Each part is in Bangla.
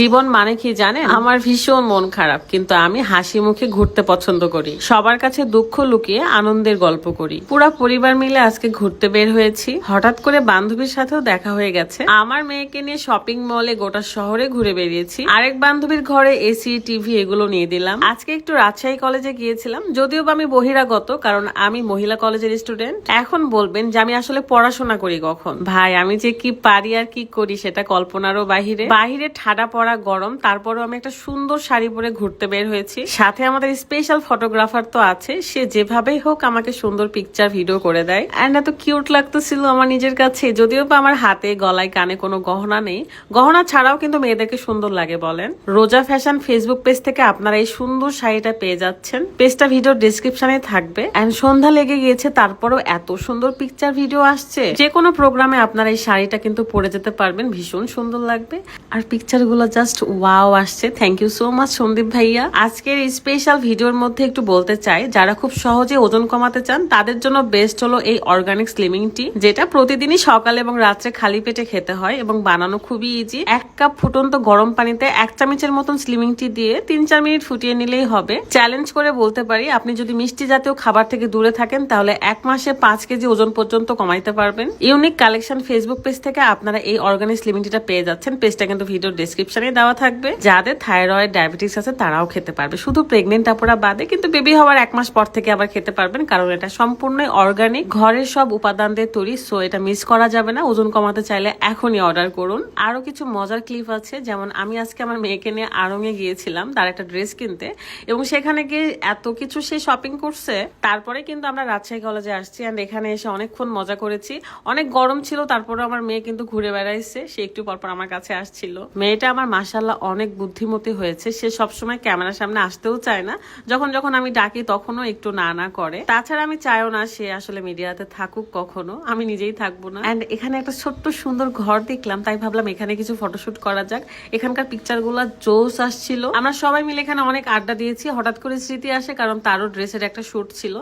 জীবন মানে কি জানেন? আমার ভীষণ মন খারাপ, কিন্তু আমি হাসি মুখে ঘুরতে পছন্দ করি। সবার কাছে দুঃখ লুকিয়ে আনন্দের গল্প করি। পুরা পরিবার মিলে আজকে ঘুরতে বের হয়েছি। হঠাৎ করে বান্ধবীর সাথেও দেখা হয়ে গেছে। আমার মেয়েকে নিয়ে শপিং মলে গোটা শহরে ঘুরে বেরিয়েছি আরেক বান্ধবীর ঘরে এসি টিভি এগুলো নিয়ে দিলাম। আজকে একটু রাজশাহী কলেজে গিয়েছিলাম। যদিও আমি বহিরাগত, কারণ আমি মহিলা কলেজের স্টুডেন্ট এখন বলবেন যে আমি আসলে পড়াশোনা করি কখন? ভাই, আমি যে কি পারি আর কি করি সেটা কল্পনারও বাহিরে। বাহিরে ঠাডা পড়া গরম, তারপরেও আমি একটা সুন্দর শাড়ি পরে ঘুরতে বের হয়েছি। সাথে আমাদের স্পেশাল ফটোগ্রাফার তো আছে, সে যেভাবেই হোক আমাকে সুন্দর পিকচার ভিডিও করে দেয়। অ্যান্ড এত কিউট লাগতেছিল আমার নিজের কাছে, যদিও বা আমার হাতে, গলায়, কানে কোনো গহনা নেই। গহনা ছাড়াও কিন্তু মেয়েদেরকে সুন্দর লাগে বলেন। রোজা ফ্যাশন ফেসবুক পেজ থেকে আপনারা এই সুন্দর শাড়িটা পেয়ে যাচ্ছেন। পেজটা ভিডিও ডিসক্রিপশনে থাকবে। অ্যান্ড সন্ধ্যা লেগে গিয়েছে, তারপরও এত সুন্দর পিকচার ভিডিও আসছে। যে কোনো প্রোগ্রামে আপনারা এই শাড়িটা কিন্তু পরে যেতে পারবেন, ভীষণ সুন্দর লাগবে। আর পিকচারগুলো জাস্ট ওয়াও আসছে। Thank you so much Sandeep ভাইয়া। আজকের স্পেশাল ভিডিওর মধ্যে একটু বলতে চাই, যারা খুব সহজে ওজন কমাতে চান, তাদের জন্য বেস্ট হলো এই অর্গানিক স্লিমিং টি যেটা প্রতিদিনই সকালে এবং রাত্রে খালি পেটে খেতে হয় এবং বানানো খুবই ইজি এক কাপ ফুটন্ত গরম পানিতে এক চামচের মতন স্লিমিং টি দিয়ে তিন চার মিনিট ফুটিয়ে নিলেই হবে। চ্যালেঞ্জ করে বলতে পারি, আপনি যদি মিষ্টি জাতীয় খাবার থেকে দূরে থাকেন, তাহলে এক মাসে পাঁচ কেজি ওজন পর্যন্ত কমাইতে পারবেন। ইউনিক কালেকশন ফেসবুক পেজ থেকে আপনারা এই অর্গানিক স্লিমিং টিটা পেয়ে যাচ্ছেন। পেজটা কিন্তু ভিডিও ডিসক্রিপশনে দেওয়া থাকবে। যাদের থাইরয়েড, ডায়াবেটিস আছে, তারাও খেতে পারবে। শুধু প্রেগনেন্ট আপুরা বাদে, কিন্তু বেবি হওয়ার এক মাস পর থেকে আবার খেতে পারবেন, কারণ এটা সম্পূর্ণ অর্গানিক ঘরের সব উপাদান দিয়ে তৈরি সো এটা মিস করা যাবে না। ওজন কমাতে চাইলে এখনই অর্ডার করুন। আরও কিছু মজার ক্লিপ আছে, যেমন আমি আজকে আমার মেয়েকে নিয়ে আড়ঙে গিয়েছিলাম, তার একটা ড্রেস কিনতে, এবং সেখানে গিয়ে এত কিছু সে শপিং করছে। তারপরে কিন্তু আমরা রাজশাহী কলেজে আসছি অ্যান্ড এখানে এসে অনেকক্ষণ মজা করেছি। অনেক গরম ছিল তারপরে আমার মেয়ে কিন্তু ঘুরে বেড়াইছে। সে একটু পরপর আমার কাছে আসছিল। মেয়েটা আমার মাসাল্লাহ অনেক বুদ্ধিমতী হয়েছে। সে সবসময় ক্যামেরার সামনে আসতেও চায় না। যখন যখন আমি ডাকি তখনও একটু না না করে। তাছাড়া আমি চাইও না সে আসলে মিডিয়াতে থাকুক কখনো। আমি নিজেই থাকব না। অ্যান্ড এখানে একটা ছোট্ট সুন্দর ঘর দেখলাম, তাই ভাবলাম এখানে কিছু ফটোশুট করা যাক। এখানকার পিকচারগুলা জোস আসছিল। আমরা সবাই মিলে এখানে অনেক আড্ডা দিয়েছি। হঠাৎ করে স্মৃতি আসে কারণ তারও ড্রেসের একটা শ্যুট ছিল।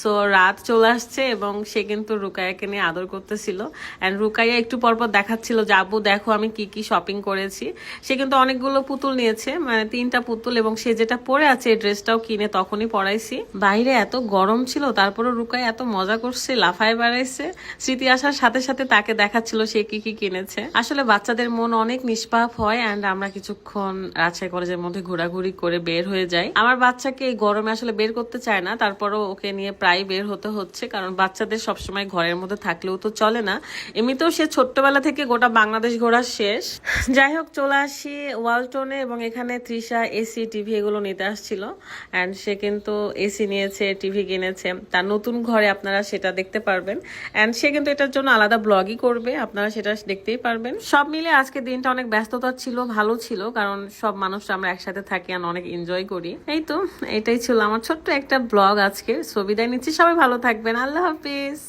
সো রাত চলে আসছে এবং সে কিন্তু রুকায়াকে নিয়ে আদর করতেছিল। অ্যান্ড রুকাইয়া একটু পরপর দেখাচ্ছিল যাব দেখো আমি কি কি শপিং করেছি। সে কিন্তু অনেকগুলো পুতুল নিয়েছে মানে তিনটা পুতুল এবং সে যেটা পরে আছে এই ড্রেসটাও কিনে তখনই পরাইছি। বাইরে এত গরম ছিল তারপরে রুকায় এত মজা করছে, লাফায় বেড়াইছে। স্মৃতি আসার সাথে সাথে তাকে দেখাচ্ছিল সে কি কি কিনেছে। আসলে বাচ্চাদের মন অনেক নিষ্পাপ হয় অ্যান্ড আমরা কিছুক্ষণ রাজশাহী কলেজের মধ্যে ঘোরাঘুরি করে বের হয়ে যাই। আমার বাচ্চাকে এই গরমে আসলে বের করতে চায় না, তারপরও ওকে নিয়ে প্রায় বের হতে হচ্ছে, কারণ বাচ্চাদের সবসময় ঘরের মধ্যে থাকলেও তো চলে না। এমনিতেও সে ছোট্টবেলা থেকে গোটা বাংলাদেশ ঘোরা শেষ। যাই হোক, চলে আসি। ওয়ালটনে এবং এখানে তৃষা এসি টিভি এগুলো নিতে আসছিল। অ্যান্ড সে কিন্তু এসি নিয়েছে টিভি কিনেছে। তার নতুন ঘরে আপনারা সেটা দেখতে পারবেন। অ্যান্ড সে কিন্তু এটার জন্য আলাদা ব্লগই করবে। আপনারা সেটা দেখতেই পারবেন। সব মিলে আজকে দিনটা অনেক ব্যস্ততা ছিল, ভালো ছিল। কারণ সব মানুষরা আমরা একসাথে থাকি আর অনেক এনজয় করি। এই তো, এটাই ছিল আমার ছোট্ট একটা ব্লগ আজকে। বিদায় নিচ্ছি। সবাই ভালো থাকবেন। আল্লাহ হাফিজ।